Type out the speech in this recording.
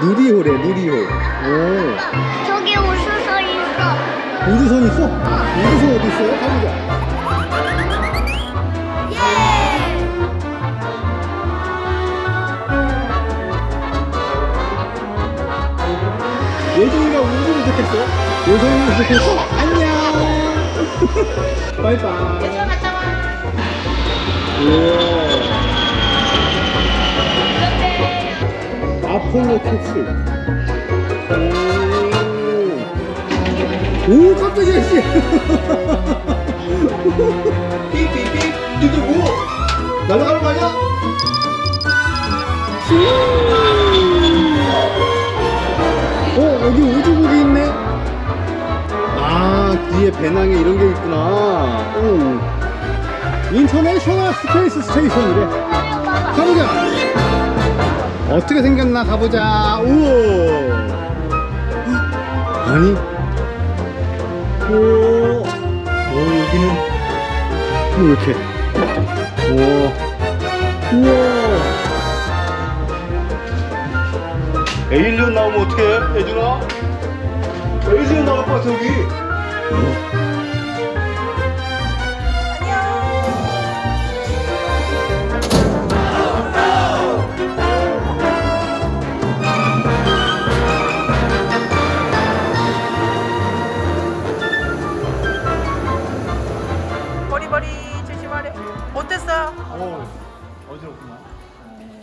누리호래 누리호 오. 저기 우수선 있어. 우주선 있어? 우주선 어디 있어요? 가보자. 예준이가 우주를 택했어? 예준이가 택했어? 안녕. 바이바이. 예준아 갔다 와. 우와 아폴로 캡슐 오, 오 깜짝이야 씨 삐삐삐 니들 뭐 날아가는 거 아니야? 어 여기 우주국이 있네. 아 뒤에 배낭에 이런 게 있구나. 오. 인터내셔널 스페이스 스테이션이래. 가보자 어떻게 생겼나 가보자. 우와. 아니. 오, 오 여기는. 뭐 이렇게? 우와 우와. 에일리언 나오면 어떡해 예준아? 에일리언 나올 것 같아 여기 오, 어지럽구나.